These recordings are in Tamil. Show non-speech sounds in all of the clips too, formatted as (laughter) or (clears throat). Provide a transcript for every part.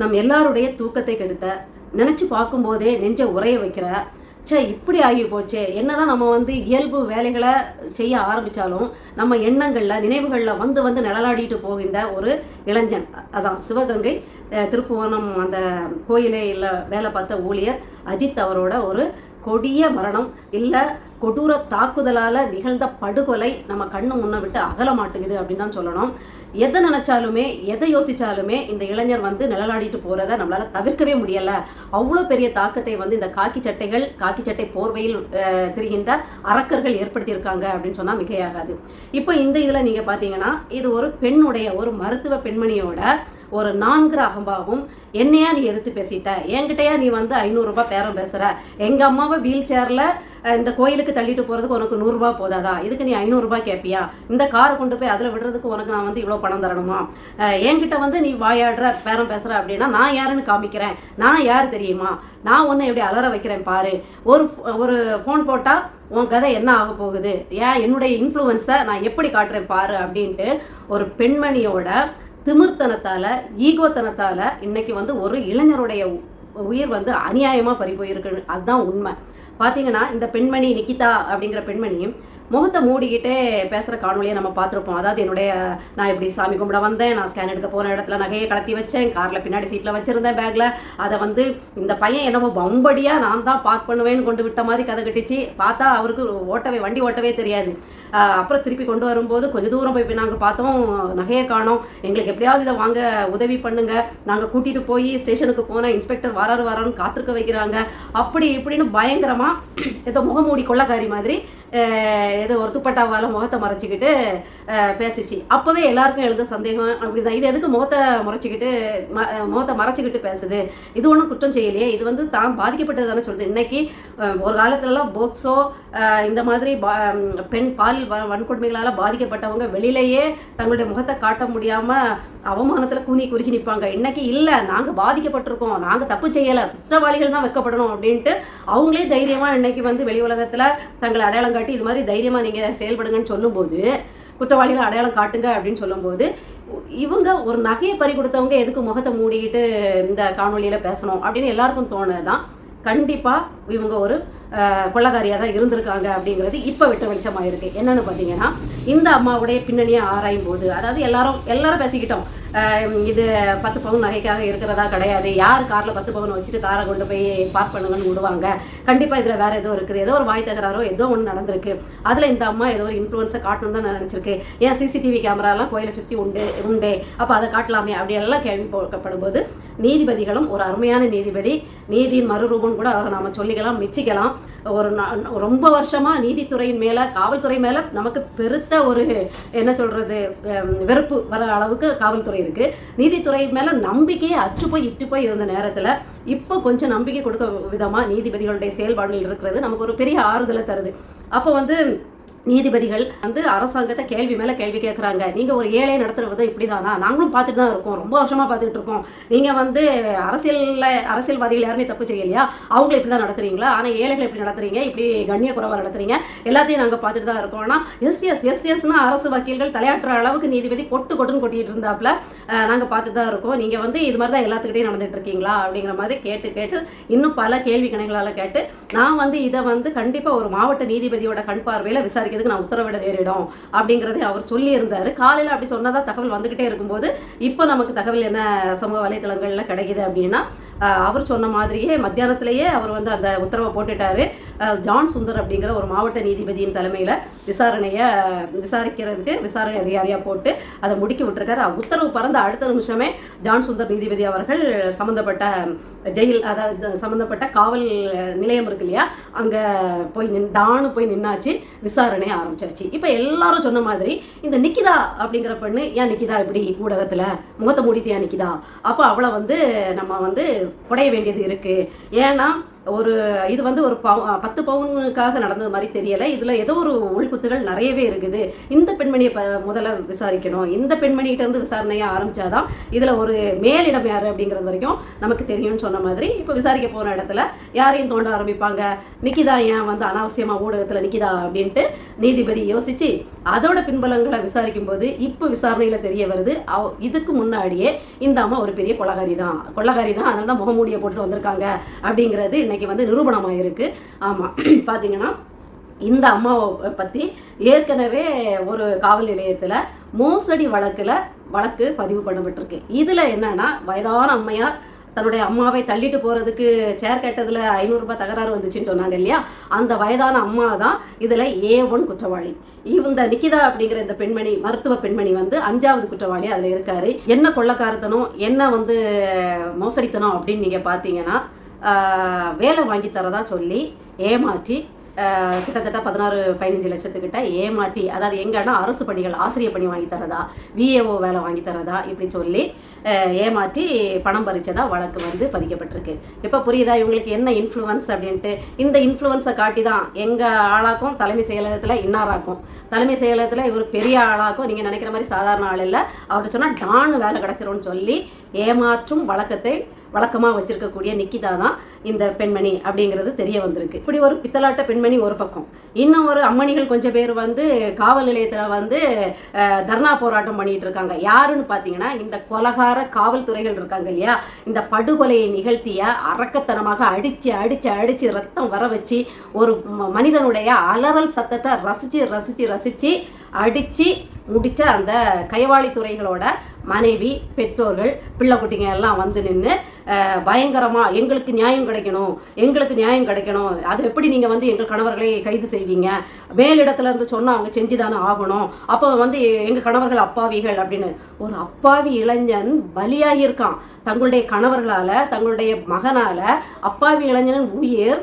நம் எல்லாருடைய தூக்கத்தை கெடுத்த நினச்சி பார்க்கும்போதே நெஞ்ச உரைய வைக்கிற ச்சே இப்படி ஆகி போச்சே என்னதான் நம்ம வந்து இயல்பு வேலைகளை செய்ய ஆரம்பித்தாலும் நம்ம எண்ணங்களில் நினைவுகளில் வந்து வந்து நிழலாடிட்டு போகின்ற ஒரு இளைஞன். அதான் சிவகங்கை திருப்புவனம் அந்த கோயிலே இல்லை வேலை பார்த்த ஊழியர் அஜித் அவரோட ஒரு கொடிய மரணம். இல்லை கொடூர தாக்குதலால் நிகழ்ந்த படுகொலை நம்ம கண்ணு முன்ன விட்டு அகல மாட்டேங்குது அப்படின்னு தான் சொல்லணும். எதை நினச்சாலுமே எதை யோசிச்சாலுமே இந்த இளைஞர் வந்து நிழலாடிட்டு போகிறத நம்மளால் தவிர்க்கவே முடியலை. அவ்வளோ பெரிய தாக்கத்தை வந்து இந்த காக்கி சட்டைகள் காக்கி சட்டை போர்வையில் திரிகின்ற அரக்கர்கள் ஏற்படுத்தியிருக்காங்க அப்படின்னு சொன்னால் மிகையாகாது. இப்போ இந்த இதில் நீங்கள் பார்த்தீங்கன்னா இது ஒரு பெண்ணுடைய ஒரு மருத்துவ பெண்மணியோட ஒரு நான்கிற அகம்பாவும் என்னையா நீ எடுத்து பேசிட்ட? என்கிட்டயா நீ வந்து ஐநூறுரூபா பேரம் பேசுகிற எங்கள் அம்மாவை வீல் சேரில் இந்த கோயிலுக்கு தள்ளிட்டு போகிறதுக்கு உனக்கு நூறுரூபா போதாதா? இதுக்கு நீ ஐநூறுரூபா கேட்பியா இந்த காரை கொண்டு போய் அதில் விடுறதுக்கு உனக்கு நான் வந்து இவ்வளோ பணம் தரணுமா? என்கிட்ட வந்து நீ வாயாடுற பேரம் பேசுகிற அப்படின்னா நான் யாருன்னு காமிக்கிறேன்? நான் யார் தெரியுமா? நான் ஒன்று எப்படி அலற வைக்கிறேன் பாரு. ஒரு ஒரு ஃபோன் போட்டால் உன் கதை என்ன ஆக போகுது? ஏன் என்னுடைய இன்ஃப்ளூயன்ஸை நான் எப்படி காட்டுறேன் பாரு அப்படின்ட்டு ஒரு பெண்மணியோட திமிர்த்தனத்தால் ஈகோத்தனத்தால் இன்னைக்கு வந்து ஒரு இளைஞருடைய உ- உயிர் வந்து அநியாயமாக பறி போயிருக்கு அதுதான் உண்மை. பார்த்தீங்கன்னா இந்த பெண்மணி நிக்கிதா அப்படிங்கிற பெண்மணி முகத்தை மூடிக்கிட்டே பேசுகிற காணொலியை நம்ம பார்த்துருப்போம். அதாவது என்னுடைய நான் இப்படி சாமி கும்பிட வந்தேன் நான் ஸ்கேன் எடுக்க போன இடத்துல நகையை கலத்தி வச்சேன் காரில் பின்னாடி சீட்டில் வச்சுருந்தேன் பேக்கில் அதை வந்து இந்த பையன் என்னமோ பம்படியாக நான் தான் பார்க் பண்ணுவேன்னு கொண்டு விட்ட மாதிரி கதை கட்டிச்சு. பார்த்தா அவருக்கு ஓட்டவே வண்டி ஓட்டவே தெரியாது. அப்புறம் திருப்பி கொண்டு வரும்போது கொஞ்சம் தூரம் போய் நாங்கள் பார்த்தோம் நகையை காணோம். எங்களுக்கு எப்படியாவது இதை வாங்க உதவி பண்ணுங்க. நாங்கள் கூட்டிகிட்டு போய் ஸ்டேஷனுக்கு போனால் இன்ஸ்பெக்டர் வராரு வரான்னு காத்திருக்க வைக்கிறாங்க. அப்படி இப்படின்னு பயங்கரமாக ஏதோ முகமூடி கொள்ளக்காரி மாதிரி ஏதோ ஒரு துப்பட்டாவால் முகத்தை மறைச்சிக்கிட்டு பேசிச்சு. அப்போவே எல்லாருக்கும் எழுந்த சந்தேகம் அப்படி தான் இது எதுக்கு முகத்தை மறைச்சிக்கிட்டு ம- முகத்தை மறைச்சிக்கிட்டு பேசுது? இது ஒன்றும் குற்றம் செய்யலையே. இது வந்து தான் பாதிக்கப்பட்டது தானே சொல்லுது. இன்னைக்கு ஒரு காலத்துலலாம் போக்ஸோ இந்த மாதிரி பா- பெண் பால் வ- வன்கொடுமைகளால் பாதிக்கப்பட்டவங்க வெளியிலேயே தங்களுடைய முகத்தை காட்ட முடியாமல் அவமானத்தில் கூனி குறுகி நிற்பாங்க. இன்னைக்கு இல்லை நாங்கள் பாதிக்கப்பட்டிருக்கோம் நாங்கள் தப்பு செய்யலை குற்றவாளிகள் தான் வைக்கப்படணும் அப்படின்ட்டு அவங்களே தைரியமாக இன்னைக்கு வந்து வெளி உலகத்தில் தங்களை அடையாளம் காட்டி இது மாதிரி தைரியமாக நீங்கள் செயல்படுங்கன்னு சொல்லும்போது குற்றவாளிகளை அடையாளம் காட்டுங்க அப்படின்னு சொல்லும்போது இவங்க ஒரு நகையை பறி கொடுத்தவங்க எதுக்கு முகத்தை மூடிக்கிட்டு இந்த காணொலியில் பேசணும் அப்படின்னு எல்லாருக்கும் தோணுதான் கண்டிப்பாக இவங்க ஒரு கொள்ளக்காரியாக தான் இருந்திருக்காங்க அப்படிங்கிறது இப்போ விட்ட வெளிச்சமாக இருக்குது என்னென்னு பார்த்தீங்கன்னா இந்த அம்மாவுடைய பின்னணியை ஆராயும் போது அதாவது எல்லாரும் எல்லாரும் பேசிக்கிட்டோம். இது பத்து பவுன் நகைக்காக இருக்கிறதா கிடையாது. யார் காரில் பத்து பவுன் வச்சுட்டு காரை கொண்டு போய் பார்க் பண்ணுங்கன்னு விடுவாங்க. கண்டிப்பாக இதில் வேறு ஏதோ இருக்குது. ஏதோ ஒரு வாய் தகராறோ ஏதோ ஒன்று நடந்திருக்கு. அதில் இந்த அம்மா ஏதோ ஒரு இன்ஃப்ளூயன்ஸை காட்டணும் தான் நினச்சிருக்கு ஏன் சிசிடிவி கேமராலாம் கோயிலை சுற்றி உண்டு உண்டு? அப்போ அதை காட்டலாமே அப்படி எல்லாம் கேள்வி போடப்படும் போது நீதிபதிகளும் ஒரு அருமையான நீதிபதி நீதியின் மறுரூபம் கூட அவரை நாம் சொல்லிக்கலாம் மிச்சிக்கலாம். ஒரு ரொம்ப வருஷமாக நீதித்துறையின் மேலே காவல்துறை மேலே நமக்கு பெருத்த ஒரு என்ன சொல்கிறது வெறுப்பு வர அளவுக்கு காவல்துறை இருக்குது நீதித்துறை மேலே நம்பிக்கையே அற்று போய் இட்டு போய் இருந்த நேரத்தில் இப்போ கொஞ்சம் நம்பிக்கை கொடுக்க விதமாக நீதிபதிகளுடைய செயல்பாடுகள் இருக்கிறது நமக்கு ஒரு பெரிய ஆறுதலை தருது. அப்போ வந்து நீதிபதிகள் வந்து அரசாங்கத்தை கேள்வி மேலே கேள்வி கேட்குறாங்க நீங்கள் ஒரு ஏழையை நடத்துறது இப்படி தானா நாங்களும் பார்த்துட்டு தான் இருக்கோம். ரொம்ப வருஷமாக பார்த்துட்டு இருக்கோம். நீங்கள் வந்து அரசியலில் அரசியல்வாதிகள் யாருமே தப்பு செய்யலையா? அவங்கள இப்படி தான் நடத்துறீங்களா? ஆனால் ஏழைகள் இப்படி நடத்துறீங்க? இப்படி கண்ணிய குறைவாக நடத்துறீங்க? எல்லாத்தையும் நாங்கள் பார்த்துட்டு தான் இருக்கோம். ஆனால் எஸ் எஸ் எஸ் எஸ்னா அரசு வக்கீல்கள் தலையாட்டுற அளவுக்கு நீதிபதி கொட்டு கொட்டுன்னு கொட்டிட்டு இருந்தாப்புல நாங்கள் பார்த்துட்டு தான் இருக்கோம். நீங்கள் வந்து இது மாதிரி தான் எல்லாத்துக்கிட்டையும் நடந்துட்டு இருக்கீங்களா? அப்படிங்கிற மாதிரி கேட்டு கேட்டு இன்னும் பல கேள்வி கணைகளால் கேட்டு நான் வந்து இதை வந்து கண்டிப்பாக ஒரு மாவட்ட நீதிபதியோட கண் பார்வையில் இதுக்கு நான் உத்தரவிட நேரிடும் அப்படிங்கிறதே அவர் சொல்லியிருந்தார். காலையில் அப்படி சொன்னதாக தகவல் வந்துக்கிட்டே இருக்கும்போது இப்போ நமக்கு தகவல் என்ன சமூக வலைதளங்களில் கிடைக்குது அப்படின்னா அவர் சொன்ன மாதிரியே மத்தியானத்திலேயே அவர் வந்து அந்த உத்தரவை போட்டுட்டாரு. ஜான் சுந்தர் அப்படிங்கிற ஒரு மாவட்ட நீதிபதியின் தலைமையில் விசாரணையை விசாரிக்கிறதுக்கு விசாரணை அதிகாரியாக போட்டு அதை முடிக்க விட்டுருக்காரு. உத்தரவு பறந்த அடுத்த நிமிஷமே ஜான் சுந்தர் நீதிபதி அவர்கள் சம்மந்தப்பட்ட ஜெயில் அதாவது சம்மந்தப்பட்ட காவல் நிலையம் இருக்கு இல்லையா? அங்கே போய் நின் தானு போய் நின்னாச்சு விசாரணையை ஆரம்பிச்சாச்சு. இப்போ எல்லாரும் சொன்ன மாதிரி இந்த நிக்கிதா அப்படிங்கிற பெண்ணு ஏன் நிக்கிதா இப்படி ஊடகத்தில் முகத்தை மூடிட்டு ஏன் நிக்கிதா? அப்போ அவளை வந்து நம்ம வந்து குடைய வேண்டியது இருக்குது ஏன்னா ஒரு இது வந்து ஒரு பவு பத்து பவுனுக்காக நடந்தது மாதிரி தெரியலை. இதில் ஏதோ ஒரு உள்குத்துகள் நிறையவே இருக்குது. இந்த பெண்மணியை ப முதல்ல விசாரிக்கணும். இந்த பெண்மணிகிட்ட இருந்து விசாரணையை ஆரம்பிச்சாதான் இதில் ஒரு மேலிடம் யார் அப்படிங்கிறது வரைக்கும் நமக்கு தெரியும்னு சொன்ன மாதிரி இப்போ விசாரிக்க போன இடத்துல யாரையும் தோண்ட ஆரம்பிப்பாங்க? நிக்கிதா ஏன் வந்து அனாவசியமாக ஊடகத்தில் நிக்கிதா அப்படின்ட்டு நீதிபதி யோசிச்சு அதோட பின்பலங்களை விசாரிக்கும் போது இப்போ விசாரணையில் தெரிய வருது. அவ இதுக்கு முன்னாடியே இந்த அம்மா ஒரு பெரிய கொள்ளகாரி தான். கொள்ளகாரி தான். அதனால தான் முகமூடியை போட்டு வந்திருக்காங்க அப்படிங்கிறது இன்னைக்கு வந்து நிரூபணமாக இருக்குது ஆமாம் (clears throat) பார்த்தீங்கன்னா இந்த அம்மாவை பற்றி ஏற்கனவே ஒரு காவல் நிலையத்தில் மோசடி வழக்கில் வழக்கு பதிவு பண்ணப்பட்டிருக்கு. இதில் என்னன்னா வயதான அம்மையார் தன்னுடைய அம்மாவை தள்ளிட்டு போகிறதுக்கு சேர் கட்டதில் ஐநூறுரூபா தகராறு வந்துச்சுன்னு சொன்னாங்க இல்லையா? அந்த வயதான அம்மா தான் இதில் ஏ ஒன் குற்றவாளி. இந்த நிக்கிதா அப்படிங்கிற இந்த பெண்மணி மருத்துவ பெண்மணி வந்து அஞ்சாவது குற்றவாளி அதில் இருக்காரு. என்ன கொள்ளக்காரத்தனம் என்ன வந்து மோசடித்தனம் அப்படின்னு நீங்கள் பார்த்தீங்கன்னா வேலை வாங்கி தரதா சொல்லி ஏமாற்றி கிட்டத்தட்ட பதினாறு பதினஞ்சு லட்சத்துக்கிட்ட ஏமாற்றி அதாவது எங்கன்னா அரசு பணிகள் ஆசிரியர் பணி வாங்கி தரதா விஏஓ வேலை வாங்கி தரதா இப்படி சொல்லி ஏமாற்றி பணம் பறிச்சதா வழக்கு வந்து பதிக்கப்பட்டிருக்கு. இப்போ புரியுதா இவங்களுக்கு என்ன இன்ஃப்ளூவன்ஸ் அப்படின்ட்டு? இந்த இன்ஃப்ளூவன்ஸை காட்டி தான் எங்கள் ஆளாக்கும் தலைமை செயலகத்தில் இன்னாராக்கும். தலைமை செயலகத்தில் இவர் பெரிய ஆளாக்கும் நீங்கள் நினைக்கிற மாதிரி சாதாரண ஆள் இல்லை. அவர்கிட்ட சொன்னால் டான்னு வேலை கிடச்சிரும்னு சொல்லி ஏமாற்றும் வழக்கத்தை வழக்கமாக வச்சிருக்கக்கூடிய நிக்கிதா தான் இந்த பெண்மணி அப்படிங்கிறது தெரிய வந்திருக்கு. இப்படி ஒரு பித்தலாட்ட பெண்மணி ஒரு பக்கம். இன்னும் ஒரு அம்மணிகள் கொஞ்சம் பேர் வந்து காவல் நிலையத்தில் வந்து தர்ணா போராட்டம் பண்ணிட்டு இருக்காங்க. யாருன்னு பார்த்தீங்கன்னா இந்த கொலகார காவல்துறைகள் இருக்காங்க இல்லையா? இந்த படுகொலையை நிகழ்த்திய அரக்கத்தனமாக அடித்து அடித்து அடித்து ரத்தம் வர வச்சு ஒரு மனிதனுடைய அலறல் சத்தத்தை ரசித்து ரசித்து ரசித்து அடித்து முடித்த அந்த கைவாளி துறைகளோட மனைவி பெற்றோர்கள் பிள்ளை குட்டிங்க எல்லாம் வந்து நின்று பயங்கரமாக எங்களுக்கு நியாயம் கிடைக்கணும் எங்களுக்கு நியாயம் கிடைக்கணும் அது எப்படி நீங்கள் வந்து எங்கள் கணவர்களை கைது செய்வீங்க? மேலிடத்துல இருந்து சொன்னால் அவங்க செஞ்சு தானே ஆகணும். அப்போ வந்து எங்கள் கணவர்கள் அப்பாவிகள் அப்படின்னு. ஒரு அப்பாவி இளைஞன் பலியாகியிருக்கான் தங்களுடைய கணவர்களால் தங்களுடைய மகனால் அப்பாவி இளைஞனின் உயிர்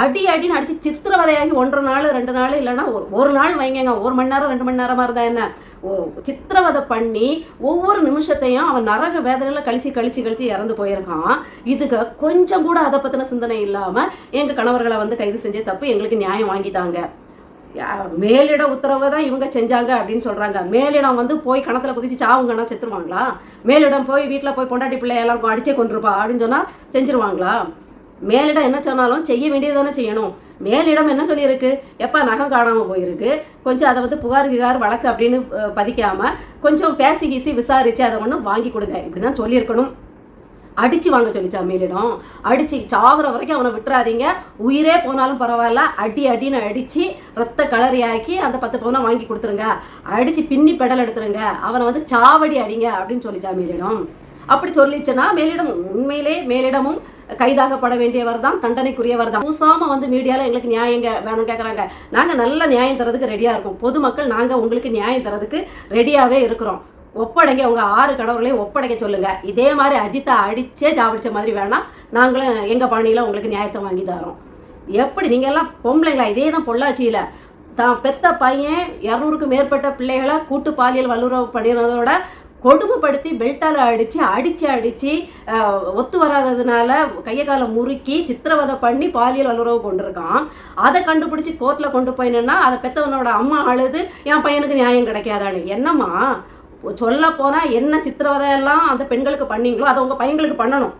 அடி அடின்னு அடித்து சித்திரவதையாகி ஒன்றரை நாள் ரெண்டு நாள் இல்லைன்னா ஒரு ஒரு நாள் வைங்கங்க. ஒரு மணி நேரம் ரெண்டு மணி நேரமாக இருந்தால் என்ன? சித்திரவதை பண்ணி ஒவ்வொரு நிமிஷத்தையும் அவன் நரக வேதனையில் கழிச்சு கழிச்சு கழிச்சு இறந்து போயிருக்கான். இதுக்கு கொஞ்சம் கூட அதை பற்றின சிந்தனை இல்லாமல் எங்கள் கணவர்களை வந்து கைது செஞ்ச தப்பு எங்களுக்கு நியாயம் வாங்கித்தாங்க மேலிட உத்தரவை தான் இவங்க செஞ்சாங்க அப்படின்னு சொல்றாங்க. மேலிடம் வந்து போய் கணத்துல குதிச்சு சாவுங்கன்னா செத்துருவாங்களா? மேலிடம் போய் வீட்டில் போய் பொண்டாட்டி பிள்ளை எல்லாருக்கும் அடிச்சே கொண்டிருப்பா அப்படின்னு சொன்னா செஞ்சிருவாங்களா? மேலிடம் என்ன சொன்னாலும் செய்ய வேண்டியதானே செய்யணும். மேலிடம் என்ன சொல்லியிருக்கு? எப்போ நகம் காணாமல் போயிருக்கு. கொஞ்சம் அதை வந்து புகார் கிகார் வழக்கு அப்படின்னு பதிக்காமல் கொஞ்சம் பேசி கீசி விசாரித்து அதை ஒன்று வாங்கி கொடுங்க. இப்படி தான் சொல்லியிருக்கணும். அடித்து வாங்க சொல்லிச்சா மேலிடம். அடித்து சாகுற வரைக்கும் அவனை விட்டுறாதீங்க. உயிரே போனாலும் பரவாயில்ல. அடி அடின்னு அடித்து ரத்த கலரியாக்கி அந்த பத்து பவுனை வாங்கி கொடுத்துருங்க. அடித்து பின்னி பெடல் எடுத்துருங்க. அவனை வந்து சாவடி அடிங்க அப்படின்னு சொல்லிச்சா மேலிடம். அப்படி சொல்லிச்சுன்னா மேலிடம் உண்மையிலே மேலிடமும் கைதாகப்பட வேண்டியவர் தான் தண்டனைக்குரியவர் தான் பூசாம வந்து மீடியாவில் எங்களுக்கு நியாயம் கே- வேணும்னு கேட்குறாங்க நாங்கள் நல்ல நியாயம் தரதுக்கு ரெடியாக இருக்கோம். பொதுமக்கள் நாங்கள் உங்களுக்கு நியாயம் தரதுக்கு ரெடியாகவே இருக்கிறோம். ஒப்படைங்க உங்க ஆறு கணவர்களையும் ஒப்படைக்க சொல்லுங்க. இதே மாதிரி அஜித்தை அடிச்சே சாப்பிடிச்ச மாதிரி வேணாம் நாங்களும் எங்க பணியில் உங்களுக்கு நியாயத்தை வாங்கி தரோம். எப்படி? நீங்க எல்லாம் பொம்பளைங்களா? இதே தான் பொள்ளாச்சியில. தான் பெத்த பையன் இரநூறுக்கும் மேற்பட்ட பிள்ளைகளை கூட்டு பாலியல் வல்லுறவு பண்ணினதோட கொடுமைப்படுத்தி பெல்ட்டால் அடித்து அடித்து அடித்து ஒத்து வராததுனால கையை காலை முறுக்கி சித்திரவதை பண்ணி பாலியல் வல்லுறவு கொண்டிருக்கான். அதை கண்டுபிடிச்சி கோர்ட்டில் கொண்டு போயினா அதை பெற்றவனோட அம்மா அழுது என் பையனுக்கு நியாயம் கிடைக்காதான்னு. என்னம்மா? சொல்ல போனால் என்ன சித்திரவதை எல்லாம் அந்த பெண்களுக்கு பண்ணீங்களோ அதை உங்கள் பையன்களுக்கு பண்ணணும்.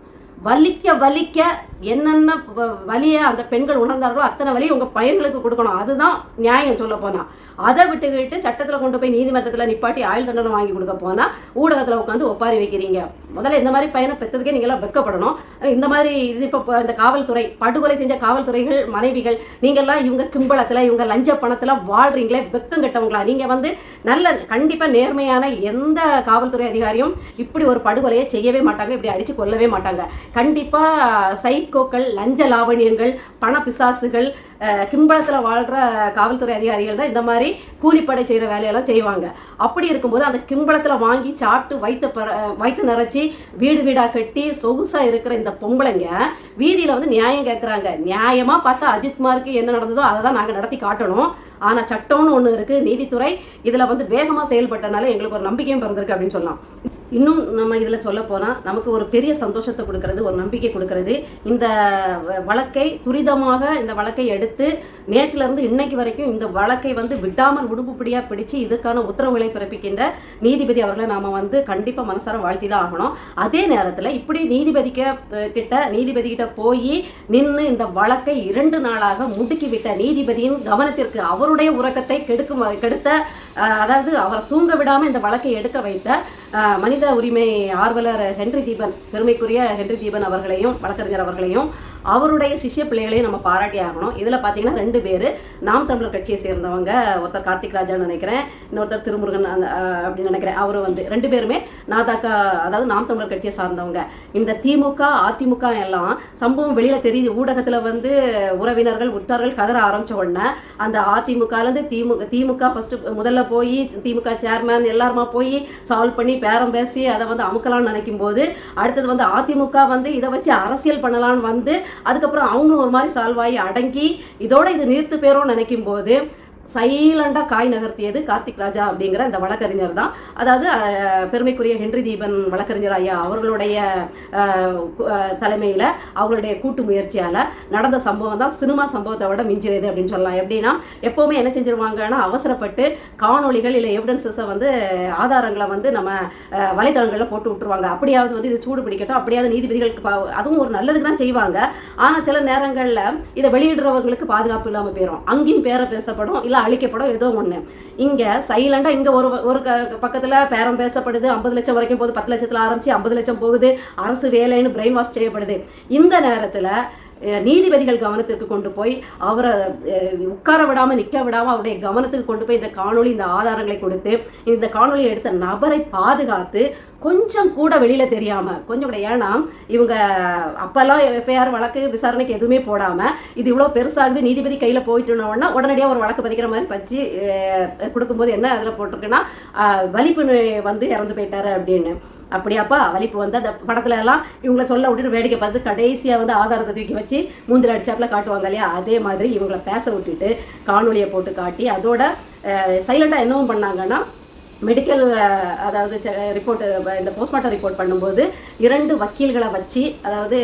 வலிக்க வலிக்க என்னென்ன வ- அந்த பெண்கள் உணர்ந்தார்களோ அத்தனை வழியை உங்கள் பையன்களுக்கு கொடுக்கணும். அதுதான் நியாயம் சொல்ல போனால் அதை விட்டுக்கிட்டு சட்டத்தில் கொண்டு போய் நீதிமன்றத்தில் நிப்பாட்டி ஆயுள் தண்டனை வாங்கி கொடுக்க போனால் ஊடகத்தில் உட்காந்து ஒப்பாரி வைக்கிறீங்க. முதல்ல இந்த மாதிரி பையனை பெற்றதுக்கே நீங்களாம் வெக்கப்படணும் இந்த மாதிரி இது இப்போ இந்த காவல்துறை படுகொலை செஞ்ச காவல்துறைகள் மனைவிகள் நீங்கள்லாம் இவங்க கிம்பளத்தில் இவங்க லஞ்ச பணத்தில் வாழ்றீங்களே வெக்கம் கெட்டவங்களா? நீங்கள் வந்து நல்ல கண்டிப்பாக நேர்மையான எந்த காவல்துறை அதிகாரியும் இப்படி ஒரு படுகொலையை செய்யவே மாட்டாங்க இப்படி அடித்து கொல்லவே மாட்டாங்க. கண்டிப்பாக சைக்கோக்கள் லஞ்ச லாவணியங்கள் பண பிசாசுகள் கிம்பளத்தில் வாழ்கிற காவல்துறை அதிகாரிகள் தான் இந்த மாதிரி கூலிப்படை செய்கிற வேலையெல்லாம் செய்வாங்க. அப்படி இருக்கும்போது அந்த கிம்பளத்தில் வாங்கி சாப்பிட்டு வயிற்று பற வயிற்று நிறச்சி வீடு வீடாக கட்டி சொகுசாக இருக்கிற இந்த பொம்பளைங்க வீதியில் வந்து நியாயம் கேட்குறாங்க நியாயமாக பார்த்தா அஜித்குமாருக்கு என்ன நடந்ததோ அதை தான் நாங்கள் நடத்தி காட்டணும். ஆனால் சட்டம்னு ஒன்று இருக்குது நீதித்துறை இதில் வந்து வேகமாக செயல்பட்டனால எங்களுக்கு ஒரு நம்பிக்கையும் பிறந்திருக்கு அப்படின்னு சொல்லலாம். இன்னும் நம்ம இதில் சொல்ல போனால் நமக்கு ஒரு பெரிய சந்தோஷத்தை கொடுக்கறது ஒரு நம்பிக்கை கொடுக்கறது. இந்த வ- வழக்கை துரிதமாக இந்த வழக்கை எடுத்து நேற்றிலிருந்து இன்னைக்கு வரைக்கும் இந்த வழக்கை வந்து விடாமல் உடுப்புப்படியாக பிடிச்சு இதுக்கான உத்தரவுகளை பிறப்பிக்கின்ற நீதிபதி அவர்களை நாம் வந்து கண்டிப்பாக மனசார வாழ்த்தி தான் ஆகணும். அதே நேரத்தில் இப்படி நீதிபதிக்க கிட்ட நீதிபதிகிட்ட போய் நின்று இந்த வழக்கை இரண்டு நாளாக முடுக்கிவிட்ட நீதிபதியின் கவனத்திற்கு அவருடைய உறக்கத்தை கெடுக்கும் கெடுத்த அதாவது அவரை தூங்க விடாமல் இந்த வழக்கை எடுக்க வைத்த மனித உரிமை ஆர்வலர் ஹென்றி தீபன் பெருமைக்குரிய ஹென்றி தீபன் அவர்களையும் வழக்கறிஞர் அவர்களையும் அவருடைய சிஷ்ய பிள்ளைகளையும் நம்ம பாராட்டி ஆகணும். இதில் பார்த்தீங்கன்னா ரெண்டு பேர். நாம் தமிழர் கட்சியை சேர்ந்தவங்க ஒருத்தர் கார்த்திக் ராஜான்னு நினைக்கிறேன் இன்னொருத்தர் திருமுருகன் அந்த, அப்படின்னு நினைக்கிறேன். அவர் வந்து ரெண்டு பேருமே நாதாக்கா அதாவது நாம் தமிழர் கட்சியை சார்ந்தவங்க. இந்த திமுக அதிமுக எல்லாம் சம்பவம் வெளியில் தெரியுது. ஊடகத்தில் வந்து உறவினர்கள் உற்றார்கள் கதற ஆரம்பிச்ச உடனே அந்த அதிமுகலேருந்து திமுக திமுக ஃபஸ்ட்டு முதல்ல போய் திமுக சேர்மேன் எல்லாருமா போய் சால்வ் பண்ணி பேரம் பேசி அதை வந்து அமுக்கலாம்னு நினைக்கும் போது அடுத்தது வந்து அதிமுக வந்து இதை வச்சு அரசியல் பண்ணலாம்னு வந்து அதுக்கப்புறம் அவங்களும் ஒரு மாதிரி சால்வ் ஆகி அடங்கி இதோட இது நிறுத்து பேரும் நினைக்கும் போது சைலண்டாக காய் நகர்த்தியது கார்த்திக் ராஜா அப்படிங்கிற இந்த வழக்கறிஞர் தான். அதாவது பெருமைக்குரிய ஹென்றி தீபன் வழக்கறிஞர் ஐயா அவர்களுடைய தலைமையில் அவர்களுடைய கூட்டு முயற்சியால் நடந்த சம்பவம் தான் சினிமா சம்பவத்தை விட மிஞ்சினது அப்படின்னு சொல்லலாம். எப்படின்னா எப்போவுமே என்ன செஞ்சிருவாங்கன்னா அவசரப்பட்டு காணொளிகள் இல்லை எவிடன்சஸை வந்து ஆதாரங்களை வந்து நம்ம வலைதளங்களில் வலைத்தளங்களில் போட்டு விட்டுருவாங்க. அப்படியாவது வந்து இது சூடு பிடிக்கட்டும். அப்படியாவது நீதிபதிகளுக்கு பா- அதுவும் ஒரு நல்லதுக்கு தான் செய்வாங்க. ஆனால் சில நேரங்களில் இதை வெளியிடுறவங்களுக்கு பாதுகாப்பு இல்லாமல் போயிடும் அங்கேயும் பேர பேசப்படும். இல்லை அழிக்கப்படும் ஏதோ ஒன்று இங்கே சைலண்டாக இங்கே ஒரு ஒரு க பக்கத்தில் பேரம் பேசப்படுது ஐம்பது லட்சம் வரைக்கும் போகுது பத்து லட்சத்தில் ஆரம்பித்து ஐம்பது லட்சம் போகுது அரசு வேலைன்னு பிரெயின் வாஷ் செய்யப்படுது. இந்த நேரத்தில் நீதிபதிகள் கவனத்திற்கு கொண்டு போய் அவரை உட்கார விடாமல் நிற்க விடாமல் அவருடைய கவனத்துக்கு கொண்டு போய் இந்த காணொளி இந்த ஆதாரங்களை கொடுத்து இந்த காணொலியை எடுத்த நபரை பாதுகாத்து கொஞ்சம் கூட வெளியில் தெரியாமல் கொஞ்சம் கூட ஏன்னா இவங்க அப்போல்லாம் எஃப்ஐஆர் வழக்கு விசாரணைக்கு எதுவுமே போடாமல் இது இவ்வளோ பெருசாகுது நீதிபதி கையில் போயிட்டுனோடனா உடனடியாக ஒரு வழக்கு பதிக்கிற மாதிரி பச்சு கொடுக்கும்போது என்ன அதில் போட்டிருக்குன்னா வலிப்பு வந்து இறந்து போயிட்டாரு அப்படின்னு. அப்படியாப்பா வலிப்பு வந்து அந்த படத்துல எல்லாம் இவங்கள சொல்ல விட்டுட்டு வேடிக்கை பார்த்து கடைசியாக வந்து ஆதாரத்தை தூக்கி வச்சு மூந்தில் அடிச்சாப்புல காட்டுவாங்க இல்லையா? அதே மாதிரி இவங்களை பேச விட்டுட்டு காணொலியை போட்டு காட்டி அதோட சைலண்டாக என்னவும் பண்ணாங்கன்னா மெடிக்கல் அதாவது ரிப்போர்ட் இந்த போஸ்ட்மார்ட்டம் ரிப்போர்ட் பண்ணும்போது இரண்டு வக்கீல்களை வச்சு அதாவது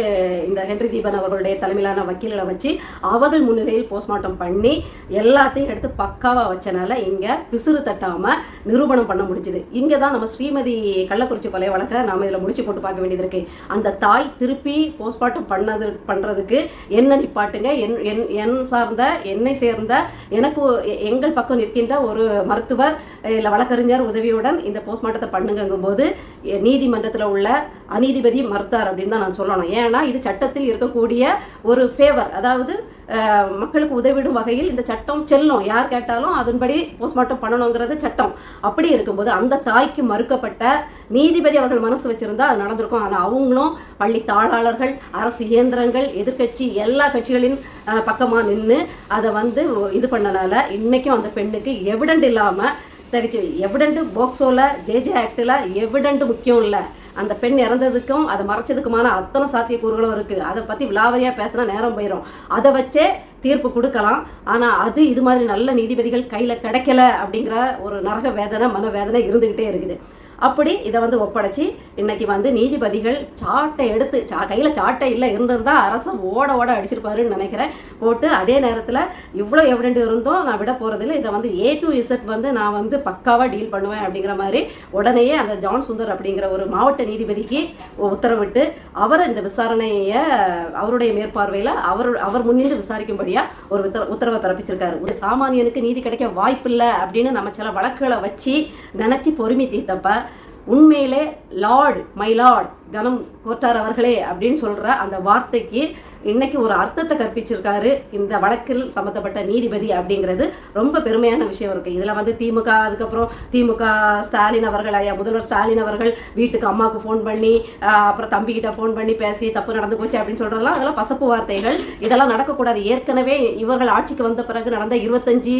இந்த ஹென்றி தீபன் அவர்களுடைய தலைமையிலான வக்கீல்களை வச்சு அவர்கள் முன்னிலையில் போஸ்ட்மார்ட்டம் பண்ணி எல்லாத்தையும் எடுத்து பக்காவாக வச்சனால இங்கே பிசுறு தட்டாமல் நிரூபணம் பண்ண முடிஞ்சுது. இங்கே தான் நம்ம ஸ்ரீமதி கள்ளக்குறிச்சி கொலை வழக்கை நாம் இதில் முடிச்சு போட்டு பார்க்க வேண்டியது இருக்கு. அந்த தாய் திருப்பி போஸ்ட்மார்ட்டம் பண்ணது பண்ணுறதுக்கு என்ன நிப்பாட்டுங்க? என் என் என் சார்ந்த என்னை சேர்ந்த எனக்கு எ- எங்கள் பக்கம் நிற்கின்ற ஒரு மருத்துவர் இல்லை வழக்கறிஞர் உதவியுடன் இந்த போஸ்ட்மார்ட்டத்தை பண்ணுங்கும் போது நீதிமன்றத்தில் உள்ள அநீதிபதி மறுத்தார் அப்படின்னு தான் நான் சொல்லணும். ஏன்னா இது சட்டத்தில் இருக்கக்கூடிய ஒரு ஃபேவர் அதாவது மக்களுக்கு உதவிடும் வகையில் இந்த சட்டம் செல்லும். யார் கேட்டாலும் அதன்படி போஸ்ட்மார்ட்டம் பண்ணணுங்கிறது சட்டம். அப்படி இருக்கும்போது அந்த தாய்க்கு மறுக்கப்பட்ட நீதிபதி அவர்கள் மனசு வச்சிருந்தா அது நடந்திருக்கும். ஆனால் அவங்களும் பள்ளி தாளாளர்கள் அரசு இயந்திரங்கள் எதிர்க்கட்சி எல்லா கட்சிகளின் பக்கமாக நின்று அதை வந்து இது பண்ணனால இன்னைக்கும் அந்த பெண்ணுக்கு எவிடண்ட் இல்லாமல் தெரிச்சு எவிடண்ட் போக்சோவில் ஜேஜே ஆக்டில் எவிடென்ட் முக்கியம் இல்லை. அந்த பெண் இறந்ததுக்கும் அதை மறைச்சதுக்குமான அத்தனை சாத்தியக்கூறுகளும் இருக்குது அதை பற்றி விலாவரியாக பேசினா நேரம் போயிடும் அதை வச்சே தீர்ப்பு கொடுக்கலாம். ஆனால் அது இது மாதிரி நல்ல நீதிபதிகள் கையில் கிடைக்கல அப்படிங்கிற ஒரு நரக வேதனை மன வேதனை இருந்துக்கிட்டே இருக்குது. அப்படி இதை வந்து ஒப்படைச்சி இன்னைக்கு வந்து நீதிபதிகள் சாட்டை எடுத்து சா கையில் சாட்டை இல்லை இருந்திருந்தா அரசு ஓட ஓட அடிச்சிருப்பாருன்னு நினைக்கிறேன். போட்டு அதே நேரத்தில் இவ்வளோ எவிடெண்ட் இருந்தோம் நான் விட போகிறதில்ல இதை வந்து ஏ டு இசட் வந்து நான் வந்து பக்காவாக டீல் பண்ணுவேன் அப்படிங்கிற மாதிரி உடனேயே அந்த ஜான் சுந்தர் அப்படிங்கிற ஒரு மாவட்ட நீதிபதிக்கு உத்தரவிட்டு அவர் இந்த விசாரணையை அவருடைய மேற்பார்வையில் அவர் அவர் முன்னின்று விசாரிக்கும்படியாக ஒரு உத்தரவை பிறப்பிச்சிருக்காரு. ஒரு சாமானியனுக்கு நீதி கிடைக்க வாய்ப்பில்லை அப்படின்னு நம்ம சில வழக்குகளை வச்சு நினச்சி பொறுமை தீர்த்தப்ப உண்மையிலே லார்டு மை லார்டு கனம் கோட்டார் அவர்களே அப்படின்னு சொல்கிற அந்த வார்த்தைக்கு இன்னைக்கு ஒரு அர்த்தத்தை கற்பிச்சிருக்காரு இந்த வழக்கில் சம்மந்தப்பட்ட நீதிபதி அப்படிங்கிறது ரொம்ப பெருமையான விஷயம் இருக்குது இதில் வந்து திமுக அதுக்கப்புறம் திமுக ஸ்டாலின் அவர்கள் ஐயா முதல்வர் ஸ்டாலின் அவர்கள் வீட்டுக்கு அம்மாவுக்கு ஃபோன் பண்ணி அப்புறம் தம்பிக்கிட்ட ஃபோன் பண்ணி பேசி தப்பு நடந்து போச்சு அப்படின்னு சொல்கிறதெல்லாம் அதெல்லாம் பசப்பு வார்த்தைகள். இதெல்லாம் நடக்கக்கூடாது. ஏற்கனவே இவர்கள் ஆட்சிக்கு வந்த பிறகு நடந்த இருபத்தஞ்சி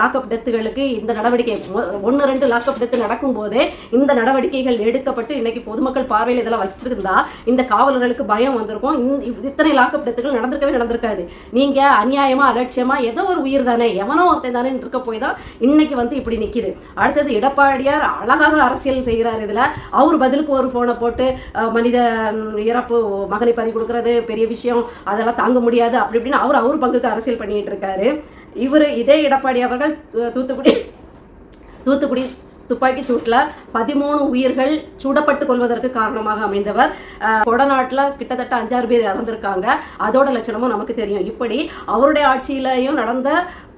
லாக்அப் டெத்துகளுக்கு இந்த நடவடிக்கை ஒன்று ரெண்டு லாக்அப் டெத்து நடக்கும்போதே இந்த நடவடிக்கைகள் எடுக்கப்பட்டு இன்னைக்கு பொதுமக்கள் பார்வையில் இதெல்லாம் வச்சிருந்தா இந்த காவலர்களுக்கு பயம் வந்திருக்கும். இத்தனை லாக்கப் டெத்துகள் நடந்திருக்கவே நடந்திருக்காது. நீங்க அநியாயமா அலட்சியமா ஏதோ ஒரு உயிர் தானே எவனோ ஒருத்தன் தானே இருக்க போய் தான் இன்னைக்கு வந்து இப்படி நிக்குது. அடுத்தது எடப்பாடியார் அழகாக அரசியல் செய்கிறார் இதுல. அவர் பதிலுக்கு ஒரு போனை போட்டு மனித இறப்பு மகனை பறி கொடுக்கறது பெரிய விஷயம் அதெல்லாம் தாங்க முடியாது அப்படி இப்படின்னு அவர் அவர் பங்குக்கு அரசியல் பண்ணிட்டு இருக்காரு. இவர் இதே எடப்பாடி அவர்கள் தூத்துக்குடி தூத்துக்குடி துப்பாக்கி சூட்டில் பதிமூணு உயிர்கள் சுடப்பட்டு கொள்வதற்கு காரணமாக அமைந்தவர். கொடநாட்டில் கிட்டத்தட்ட அஞ்சாறு பேர் இறந்திருக்காங்க. அதோட லட்சணமும் நமக்கு தெரியும். இப்படி அவருடைய ஆட்சியிலையும் நடந்த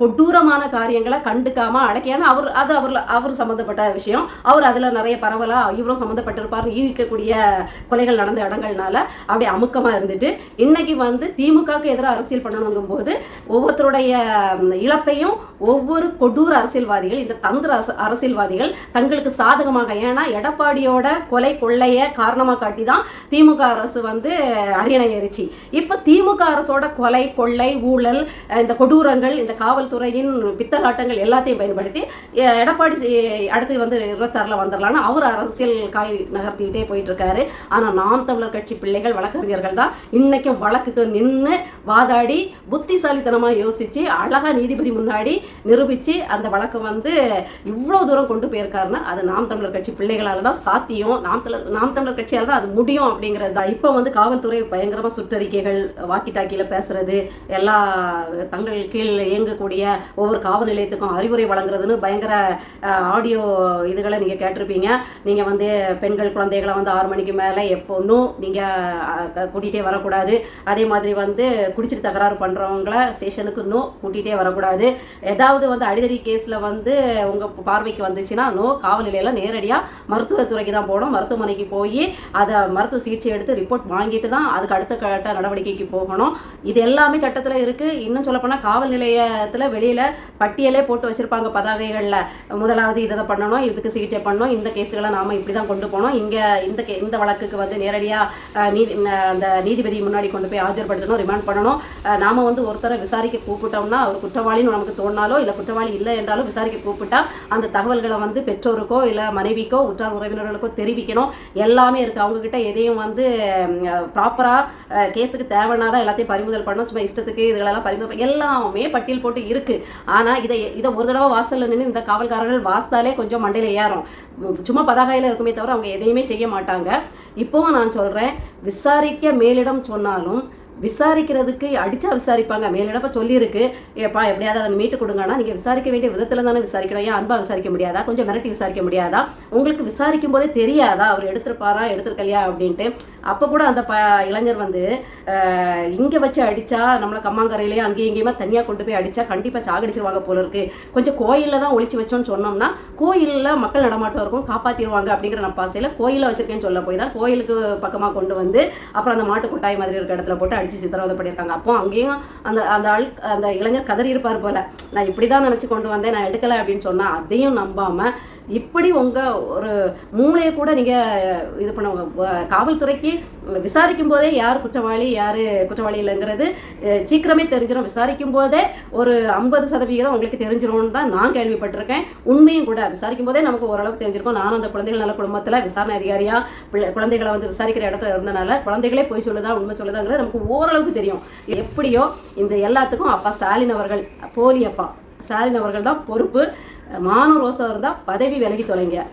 கொடூரமான காரியங்களை கண்டுக்காம அடக்கியான அவர் அது அவர் அவர் சம்மந்தப்பட்ட விஷயம். அவர் அதில் நிறைய பரவலாக இவரும் சம்மந்தப்பட்டிருப்பார் யூகிக்கக்கூடிய கொலைகள் நடந்த இடங்கள்னால அப்படி அமுக்கமாக இருந்துட்டு இன்னைக்கு வந்து திமுகவுக்கு எதிராக அரசியல் பண்ணணுங்கும் போது ஒவ்வொருத்தருடைய இழப்பையும் ஒவ்வொரு கொடூர அரசியல்வாதிகள் இந்த தந்திர அரசியல்வாதிகள் தங்களுக்கு சாதகமாக ஏன்னா எடப்பாடியோட கொலை கொள்ளைய காரணமாக காட்டி தான் திமுக அரசு வந்து அரியணை ஏறிச்சு. இப்போ திமுக அரசோட கொலை கொள்ளை ஊழல் இந்த கொடூரங்கள் இந்த காவல் துறையின் பித்தலாட்டங்கள் எல்லாத்தையும் பயன்படுத்தி எடப்பாடி அடுத்து வந்து இருபத்தாறில் வந்துடலான்னு அவர் அரசியல் காய் நகர்த்திக்கிட்டே போயிட்டுருக்காரு. ஆனால் நாம் தமிழர் கட்சி பிள்ளைகள் வழக்கறிஞர்கள் தான் இன்றைக்கும் வழக்குக்கு நின்று வாதாடி புத்திசாலித்தனமாக யோசித்து அழகா நீதிபதி முன்னாடி நிரூபித்து அந்த வழக்கை வந்து இவ்வளோ தூரம் கொண்டு போயிருக்காருன்னா அது நாம் தமிழர் கட்சி பிள்ளைகளால் தான் சாத்தியம். நாம் தமிழர் நாம் தமிழர் கட்சியால் தான் அது முடியும் அப்படிங்கிறது தான். இப்போ வந்து காவல்துறை பயங்கரமாக சுற்றறிக்கைகள் வாக்கி டாக்கியில் பேசுறது எல்லா தங்கள் கீழ் இயங்கக்கூடிய ஒவ்வொரு காவல் நிலையத்துக்கும் அறிவுரை வழங்குறதுன்னு பயங்கர ஆடியோ இதுகளை நீங்கள் கேட்டிருப்பீங்க. நீங்கள் வந்து பெண்கள் குழந்தைகளை வந்து ஆறு மணிக்கு மேலே எப்போன்னும் நீங்கள் கூட்டிகிட்டே வரக்கூடாது. அதே மாதிரி வந்து குடிச்சிட்டு தகராறு பண்ணுறவங்கள ஸ்டேஷனுக்கு நோ கூட்டிகிட்டே வரக்கூடாது. ஏதாவது வந்து அடிதடி கேஸில் வந்து உங்கள் பார்வைக்கு வந்துச்சுன்னா நோ காவல் நிலையில் நேரடியாக மருத்துவத்துறைக்கு தான் போகணும். மருத்துவமனைக்கு போய் அதை மருத்துவ சிகிச்சை எடுத்து ரிப்போர்ட் வாங்கிட்டு தான் அதுக்கு அடுத்த கட்ட நடவடிக்கைக்கு போகணும். இது எல்லாமே சட்டத்தில் இருக்குது இன்னும் சொல்லப்போனால் காவல் நிலையத்தில் வெளியில் பட்டியலே போட்டு வச்சுருப்பாங்க பதாகைகளில். முதலாவது இதை பண்ணணும் இதுக்கு சிகிச்சை பண்ணணும் இந்த கேஸுகளை நாம் இப்படி தான் கொண்டு போனோம் இங்கே இந்த கே இந்த வழக்குக்கு வந்து நேரடியாக நீதி அந்த நீதிபதி முன்னாடி கொண்டு போய் ஆஜர்படுத்தணும் ரிமாண்ட் பண்ணணும். நாம் நாம வந்து ஒருத்தரை விசாரிக்க கூப்பிட்டோம்னா அவர் குற்றவாளின்னு நமக்கு தோணாலோ இல்லை குற்றவாளி இல்லை என்றாலும் விசாரிக்க கூப்பிட்டா அந்த தகவல்களை வந்து பெற்றோருக்கோ இல்லை மனைவிக்கோ உற்றார் உறவினர்களுக்கோ தெரிவிக்கணும். எல்லாமே இருக்குது அவங்கக்கிட்ட எதையும் வந்து ப்ராப்பராக கேஸுக்கு தேவைன்னாதான் எல்லாத்தையும் பறிமுதல் பண்ணணும். சும்மா இஷ்டத்துக்கு இதுகளெல்லாம் பறிமுதல் எல்லாமே பட்டியல் போட்டு இருக்குது ஆனால் இதை இதை ஒரு தடவை வாசலில் நின்று இந்த காவல்காரர்கள் வாசித்தாலே கொஞ்சம் மண்டையில் ஏறும். சும்மா பதாகையில் இருக்குமே தவிர அவங்க எதையுமே செய்ய மாட்டாங்க. இப்போவும் நான் சொல்கிறேன் விசாரிக்க மேலிடம் சொன்னாலும் விசாரிக்கிறதுக்கு அடிச்சா விசாரிப்பாங்க. மேலிடப்ப சொல்லியிருக்கு. ஏப்பா எப்படியாவது அதை மீட்டு கொடுங்கன்னா நீங்கள் விசாரிக்க வேண்டிய விதத்தில் தானே விசாரிக்கணும். ஏன் அன்பா விசாரிக்க முடியாதா? கொஞ்சம் மிரட்டி விசாரிக்க முடியாதா? உங்களுக்கு விசாரிக்கும் போதே தெரியாதா? அவர் எடுத்துருப்பாரா? எடுத்துருக்கலையா? அப்படின்ட்டு. அப்போ கூட அந்த ப இளைஞர் வந்து இங்கே வச்சு அடித்தா நம்மளை கம்மாங்கரையிலேயே அங்கேயும் இங்கேயுமா தனியாக கொண்டு போய் அடித்தா கண்டிப்பாக சாகடிச்சிருவாங்க போல இருக்கு. கொஞ்சம் கோயிலில் தான் ஒழிச்சு வச்சோன்னு சொன்னோம்னா கோயிலில் மக்கள் நடமாட்டம் இருக்கும். காப்பாற்றிடுவாங்க அப்படிங்கிற நம்ம பாசையில் கோயிலில் வச்சிருக்கேன்னு சொல்ல போய் தான் கோயிலுக்கு பக்கமாக கொண்டு வந்து அப்புறம் அந்த மாட்டு கொட்டாய் மாதிரி இருக்க இடத்துல போட்டு அடிச்சு சித்திரவதை பண்ணியிருக்காங்க. அப்போ அங்கேயும் அந்த அந்த ஆள் அந்த இளைஞர் கதறி இருப்பார் போல. நான் இப்படி தான் நினச்சி கொண்டு வந்தேன் நான் எடுக்கலை அப்படின்னு சொன்னால் அதையும் நம்பாமல் இப்படி உங்கள் ஒரு மூளையை கூட நீங்கள் இது பண்ணுவாங்க காவல்துறைக்கு விசாரிக்கும் போதே யார் குற்றவாளி யார் குற்றவாளி இல்லைங்கிறது சீக்கிரமே தெரிஞ்சிடும் விசாரிக்கும் போதே ஒரு ஐம்பது சதவிகிதம் உங்களுக்கு தெரிஞ்சிரும்னு தான் நான் கேள்விப்பட்டிருக்கேன். உண்மையும் கூட விசாரிக்கும் போதே நமக்கு ஓரளவுக்கு தெரிஞ்சிருக்கும். நானும் அந்த குழந்தைகள் நல்ல குடும்பத்தில் விசாரணை அதிகாரியாக பிள்ளை குழந்தைகளை வந்து விசாரிக்கிற இடத்துல இருந்தனால குழந்தைகளே போய் சொல்லுதா உண்மை சொல்லுதாங்கிறது நமக்கு ஓரளவுக்கு தெரியும். எப்படியோ இந்த எல்லாத்துக்கும் அப்பா ஸ்டாலின் அவர்கள் போலி அப்பா ஸ்டாலின் அவர்கள் தான் பொறுப்பு. மானு ரோசா இருந்தால் பதவி விலகி தொலைங்க.